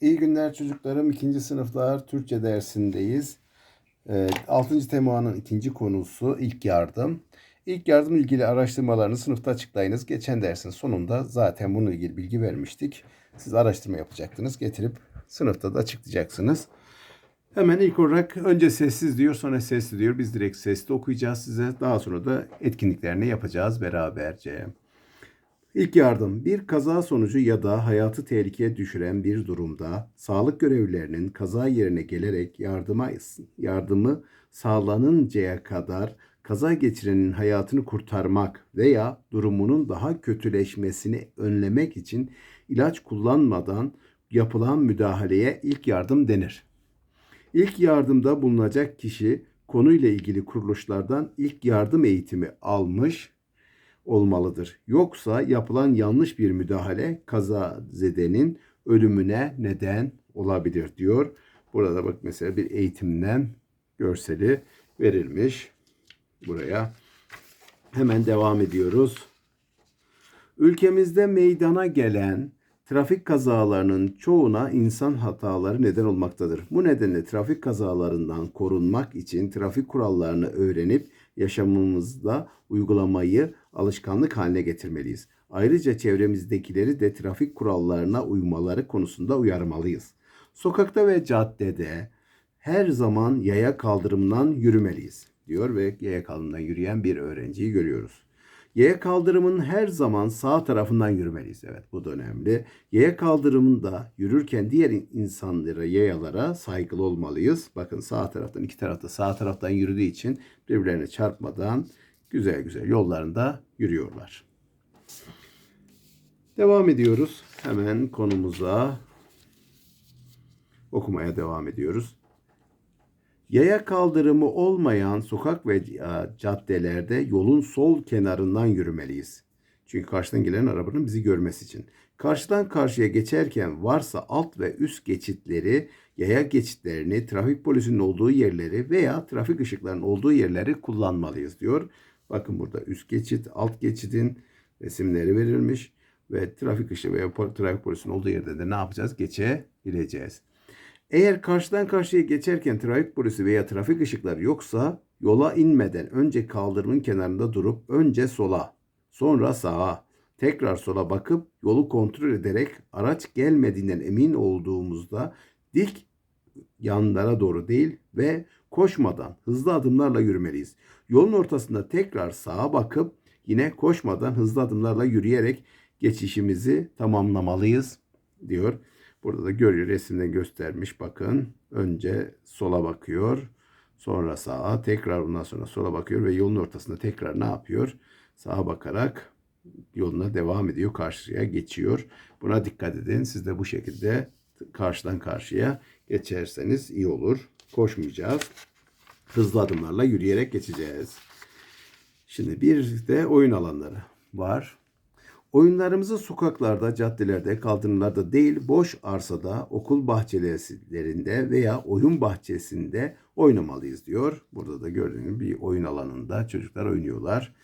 İyi günler çocuklarım. İkinci sınıflar Türkçe dersindeyiz. Ee, 6. temanın ikinci konusu ilk yardım. İlk yardım ilgili araştırmalarını sınıfta açıklayınız. Geçen dersin sonunda zaten bununla ilgili bilgi vermiştik. Siz araştırma yapacaktınız. Getirip sınıfta da açıklayacaksınız. Hemen ilk olarak önce sessiz diyor sonra sesli diyor. Biz direkt sesli okuyacağız size. Daha sonra da etkinliklerini yapacağız beraberce. İlk yardım bir kaza sonucu ya da hayatı tehlikeye düşüren bir durumda sağlık görevlilerinin kaza yerine gelerek yardıma yardımı sağlanıncaya kadar kaza geçirenin hayatını kurtarmak veya durumunun daha kötüleşmesini önlemek için ilaç kullanmadan yapılan müdahaleye ilk yardım denir. İlk yardımda bulunacak kişi konuyla ilgili kuruluşlardan ilk yardım eğitimi almış olmalıdır. Yoksa yapılan yanlış bir müdahale kazazedenin ölümüne neden olabilir diyor. Burada bak mesela bir eğitimden görseli verilmiş buraya. Hemen devam ediyoruz. Ülkemizde meydana gelen trafik kazalarının çoğuna insan hataları neden olmaktadır. Bu nedenle trafik kazalarından korunmak için trafik kurallarını öğrenip yaşamımızda uygulamayı alışkanlık haline getirmeliyiz. Ayrıca çevremizdekileri de trafik kurallarına uymaları konusunda uyarmalıyız. Sokakta ve caddede her zaman yaya kaldırımından yürümeliyiz diyor ve yaya kaldırımından yürüyen bir öğrenciyi görüyoruz. Yaya kaldırımın her zaman sağ tarafından yürümeliyiz. Evet bu da önemli. Yaya kaldırımında yürürken diğer insanlara, yayalara saygılı olmalıyız. Bakın sağ taraftan iki tarafta sağ taraftan yürüdüğü için birbirlerine çarpmadan güzel güzel yollarında yürüyorlar. Devam ediyoruz. Hemen konumuza okumaya devam ediyoruz. Yaya kaldırımı olmayan sokak ve caddelerde yolun sol kenarından yürümeliyiz. Çünkü karşıdan gelen arabanın bizi görmesi için. Karşıdan karşıya geçerken varsa alt ve üst geçitleri, yaya geçitlerini, trafik polisinin olduğu yerleri veya trafik ışıklarının olduğu yerleri kullanmalıyız diyor. Bakın burada üst geçit, alt geçidin resimleri verilmiş ve trafik ışığı veya trafik polisinin olduğu yerde de ne yapacağız? Geçebileceğiz. Eğer karşıdan karşıya geçerken trafik polisi veya trafik ışıkları yoksa yola inmeden önce kaldırımın kenarında durup önce sola, sonra sağa, tekrar sola bakıp yolu kontrol ederek araç gelmediğinden emin olduğumuzda dik yanlara doğru değil ve koşmadan hızlı adımlarla yürümeliyiz. Yolun ortasında tekrar sağa bakıp yine koşmadan hızlı adımlarla yürüyerek geçişimizi tamamlamalıyız diyor. Burada da görüyor resimde göstermiş bakın. Önce sola bakıyor. Sonra sağa tekrar ondan sonra sola bakıyor ve yolun ortasında tekrar ne yapıyor? Sağa bakarak yoluna devam ediyor. Karşıya geçiyor. Buna dikkat edin. Siz de bu şekilde karşıdan karşıya geçerseniz iyi olur. Koşmayacağız. Hızlı adımlarla yürüyerek geçeceğiz. Şimdi bir de oyun alanları var. Oyunlarımızı sokaklarda, caddelerde, kaldırımlarda değil, boş arsada, okul bahçelerinde veya oyun bahçesinde oynamalıyız diyor. Burada da gördüğünüz bir oyun alanında çocuklar oynuyorlar.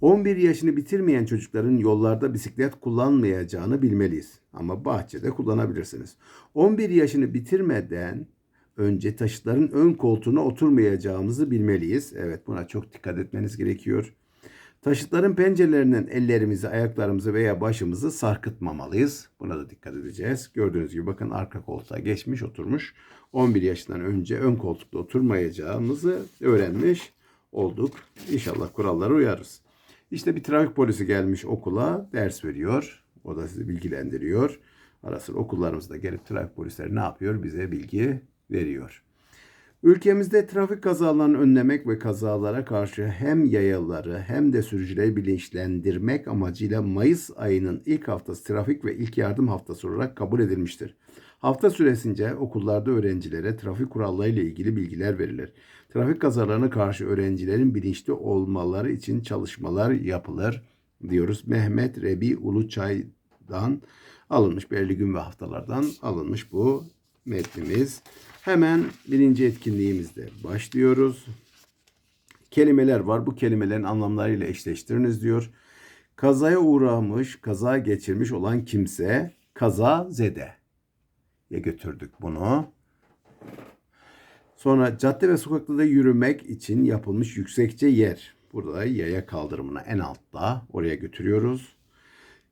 11 yaşını bitirmeyen çocukların yollarda bisiklet kullanmayacağını bilmeliyiz. Ama bahçede kullanabilirsiniz. 11 yaşını bitirmeden önce taşıtların ön koltuğuna oturmayacağımızı bilmeliyiz. Evet buna çok dikkat etmeniz gerekiyor. Taşıtların pencerelerinden ellerimizi, ayaklarımızı veya başımızı sarkıtmamalıyız. Buna da dikkat edeceğiz. Gördüğünüz gibi bakın arka koltuğa geçmiş, oturmuş. 11 yaşından önce ön koltukta oturmayacağımızı öğrenmiş olduk. İnşallah kurallara uyarız. İşte bir trafik polisi gelmiş okula ders veriyor. O da sizi bilgilendiriyor. Ara sıra okullarımızda gelip trafik polisleri ne yapıyor? Bize bilgi veriyor. Ülkemizde trafik kazalarını önlemek ve kazalara karşı hem yayaları hem de sürücüleri bilinçlendirmek amacıyla Mayıs ayının ilk haftası trafik ve ilk yardım haftası olarak kabul edilmiştir. Hafta süresince okullarda öğrencilere trafik kurallarıyla ilgili bilgiler verilir. Trafik kazalarına karşı öğrencilerin bilinçli olmaları için çalışmalar yapılır diyoruz. Mehmet Rebi Uluçay'dan alınmış belirli gün ve haftalardan alınmış bu metnimiz. Hemen birinci etkinliğimizde başlıyoruz. Kelimeler var. Bu kelimelerin anlamlarıyla eşleştiriniz diyor. Kazaya uğramış, kaza geçirmiş olan kimse kaza zede. götürdük bunu. Sonra cadde ve sokaklarda yürümek için yapılmış yüksekçe yer. Burada yaya kaldırımına en altta oraya götürüyoruz.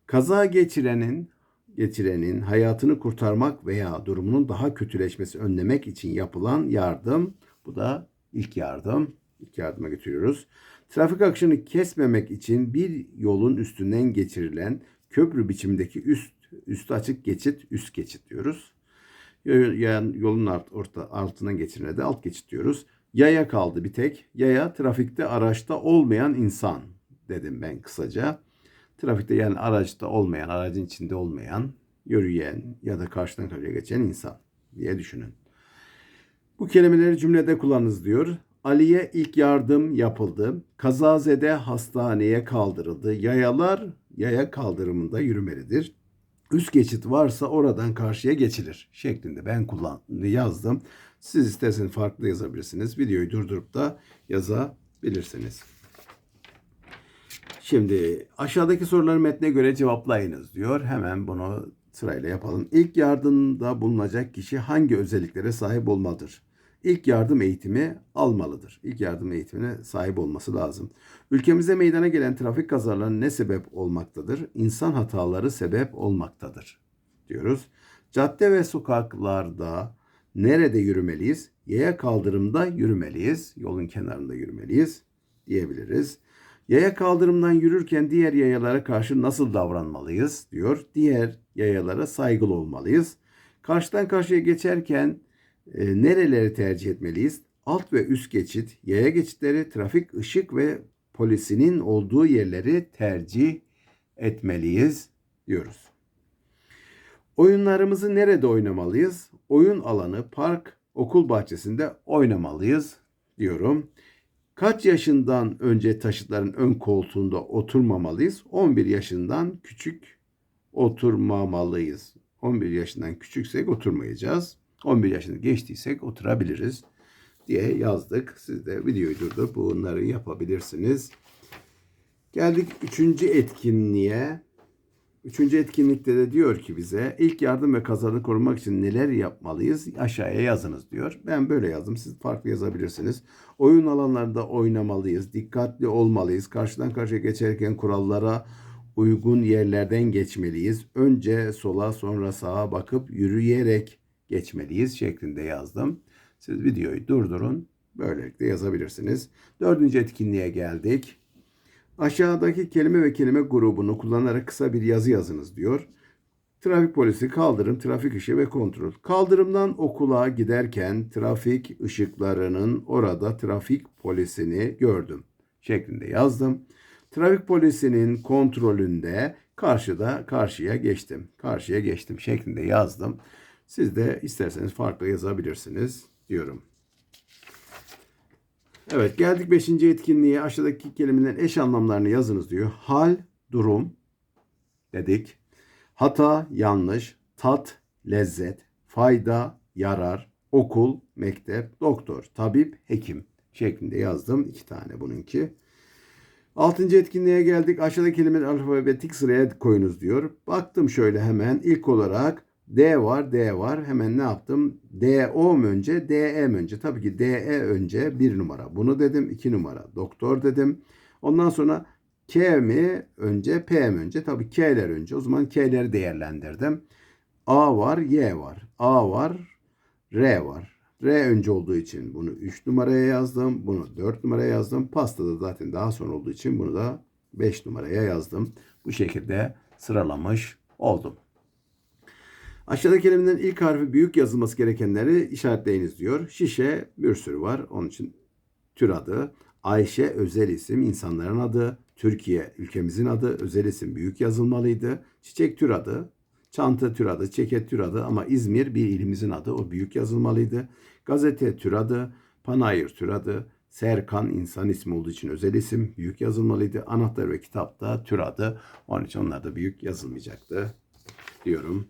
Kaza geçirenin geçirenin hayatını kurtarmak veya durumunun daha kötüleşmesi önlemek için yapılan yardım. Bu da ilk yardım. İlk yardıma götürüyoruz. Trafik akışını kesmemek için bir yolun üstünden geçirilen köprü biçimindeki üst üstü açık geçit üst geçit diyoruz. Yani yolun alt, orta, altından geçirene de alt geçit diyoruz. Yaya kaldı bir tek. Yaya trafikte araçta olmayan insan dedim ben kısaca. Trafikte yani araçta olmayan, aracın içinde olmayan, yürüyen ya da karşıdan karşıya geçen insan diye düşünün. Bu kelimeleri cümlede kullanınız diyor. Ali'ye ilk yardım yapıldı. Kazazede hastaneye kaldırıldı. Yayalar yaya kaldırımında yürümelidir. Üst geçit varsa oradan karşıya geçilir şeklinde ben kullan yazdım. Siz isterseniz farklı yazabilirsiniz. Videoyu durdurup da yazabilirsiniz. Şimdi aşağıdaki soruları metne göre cevaplayınız diyor. Hemen bunu sırayla yapalım. İlk yardımda bulunacak kişi hangi özelliklere sahip olmalıdır? İlk yardım eğitimi almalıdır. İlk yardım eğitimine sahip olması lazım. Ülkemizde meydana gelen trafik kazalarına ne sebep olmaktadır? İnsan hataları sebep olmaktadır diyoruz. Cadde ve sokaklarda nerede yürümeliyiz? Yaya kaldırımda yürümeliyiz. Yolun kenarında yürümeliyiz diyebiliriz. Yaya kaldırımdan yürürken diğer yayalara karşı nasıl davranmalıyız diyor. Diğer yayalara saygılı olmalıyız. Karşıdan karşıya geçerken e, nereleri tercih etmeliyiz? Alt ve üst geçit, yaya geçitleri, trafik ışık ve polisinin olduğu yerleri tercih etmeliyiz diyoruz. Oyunlarımızı nerede oynamalıyız? Oyun alanı, park, okul bahçesinde oynamalıyız diyorum. Kaç yaşından önce taşıtların ön koltuğunda oturmamalıyız? 11 yaşından küçük oturmamalıyız. 11 yaşından küçüksek oturmayacağız. 11 yaşını geçtiysek oturabiliriz diye yazdık. Siz de videoyu durdurup bunları yapabilirsiniz. Geldik üçüncü etkinliğe. Üçüncü etkinlikte de diyor ki bize ilk yardım ve kazadan korumak için neler yapmalıyız aşağıya yazınız diyor. Ben böyle yazdım. Siz farklı yazabilirsiniz. Oyun alanlarında oynamalıyız. Dikkatli olmalıyız. Karşıdan karşıya geçerken kurallara uygun yerlerden geçmeliyiz. Önce sola sonra sağa bakıp yürüyerek geçmeliyiz şeklinde yazdım. Siz videoyu durdurun. Böylelikle yazabilirsiniz. Dördüncü etkinliğe geldik. Aşağıdaki kelime ve kelime grubunu kullanarak kısa bir yazı yazınız diyor. Trafik polisi, kaldırım, trafik ışığı ve kontrol. Kaldırımdan okula giderken trafik ışıklarının orada trafik polisini gördüm şeklinde yazdım. Trafik polisinin kontrolünde karşıda karşıya geçtim. Karşıya geçtim şeklinde yazdım. Siz de isterseniz farklı yazabilirsiniz diyorum. Evet geldik 5. etkinliğe. Aşağıdaki kelimelerin eş anlamlarını yazınız diyor. Hal, durum dedik. Hata, yanlış. Tat, lezzet. Fayda, yarar. Okul, mektep, doktor, tabip, hekim şeklinde yazdım. iki tane bununki. Altıncı etkinliğe geldik. Aşağıdaki kelimeleri alfabetik sıraya koyunuz diyor. Baktım şöyle hemen. İlk olarak D var, D var. Hemen ne yaptım? DO mu önce, DE mi önce? Tabii ki DE önce bir numara. Bunu dedim. iki numara. Doktor dedim. Ondan sonra K mi önce, P mi önce? Tabii K'ler önce. O zaman K'leri değerlendirdim. A var, Y var. A var, R var. R önce olduğu için bunu 3 numaraya yazdım. Bunu 4 numaraya yazdım. Pasta da zaten daha sonra olduğu için bunu da 5 numaraya yazdım. Bu şekilde sıralamış oldum. Aşağıdaki kelimelerin ilk harfi büyük yazılması gerekenleri işaretleyiniz diyor. Şişe bir sürü var. Onun için tür adı. Ayşe özel isim, insanların adı. Türkiye ülkemizin adı. Özel isim büyük yazılmalıydı. Çiçek tür adı. Çanta tür adı, ceket tür adı ama İzmir bir ilimizin adı. O büyük yazılmalıydı. Gazete tür adı, panayır tür adı. Serkan insan ismi olduğu için özel isim büyük yazılmalıydı. Anahtar ve kitapta tür adı. Onun için onlar da büyük yazılmayacaktı diyorum.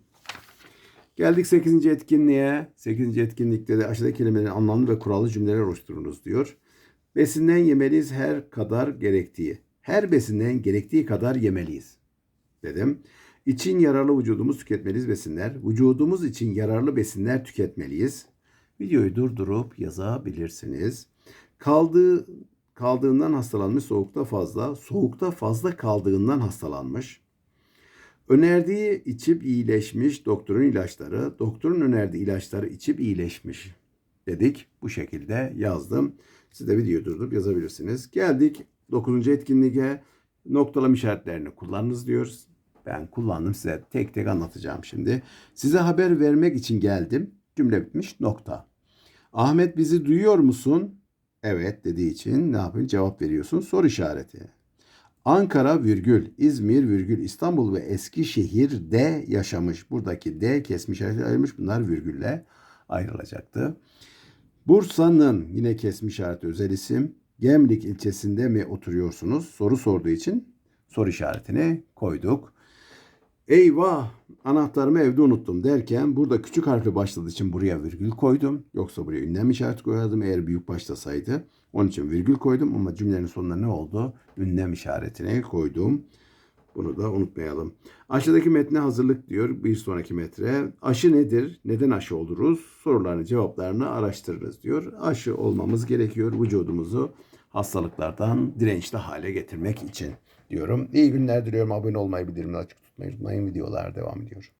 Geldik 8. etkinliğe. 8. etkinlikte de aşağıdaki kelimelerin anlamlı ve kurallı cümleler oluşturunuz diyor. Besinden yemeliyiz her kadar gerektiği. Her besinden gerektiği kadar yemeliyiz dedim. için yararlı vücudumuz tüketmeliyiz besinler. Vücudumuz için yararlı besinler tüketmeliyiz. Videoyu durdurup yazabilirsiniz. Kaldığı kaldığından hastalanmış soğukta fazla, soğukta fazla kaldığından hastalanmış. Önerdiği içip iyileşmiş doktorun ilaçları, doktorun önerdiği ilaçları içip iyileşmiş dedik. Bu şekilde yazdım. Siz de videoyu durdurup yazabilirsiniz. Geldik 9. etkinliğe noktalama işaretlerini kullanınız diyoruz. Ben kullandım size tek tek anlatacağım şimdi. Size haber vermek için geldim. Cümle bitmiş nokta. Ahmet bizi duyuyor musun? Evet dediği için ne yapın cevap veriyorsun soru işareti. Ankara virgül, İzmir virgül, İstanbul ve Eskişehir'de yaşamış. Buradaki D kesmiş ayrılmış. Bunlar virgülle ayrılacaktı. Bursa'nın yine kesmiş işareti özel isim. Gemlik ilçesinde mi oturuyorsunuz? Soru sorduğu için soru işaretini koyduk. Eyvah anahtarımı evde unuttum derken burada küçük harfle başladığı için buraya virgül koydum. Yoksa buraya ünlem işareti koyardım eğer büyük başlasaydı. Onun için virgül koydum ama cümlenin sonunda ne oldu? Ünlem işaretini koydum. Bunu da unutmayalım. Aşağıdaki metne hazırlık diyor bir sonraki metre. Aşı nedir? Neden aşı oluruz? Sorularını cevaplarını araştırırız diyor. Aşı olmamız gerekiyor vücudumuzu hastalıklardan dirençli hale getirmek için diyorum. İyi günler diliyorum. Abone olmayı, bildirimleri açık tutmayı unutmayın. Videolar devam ediyor.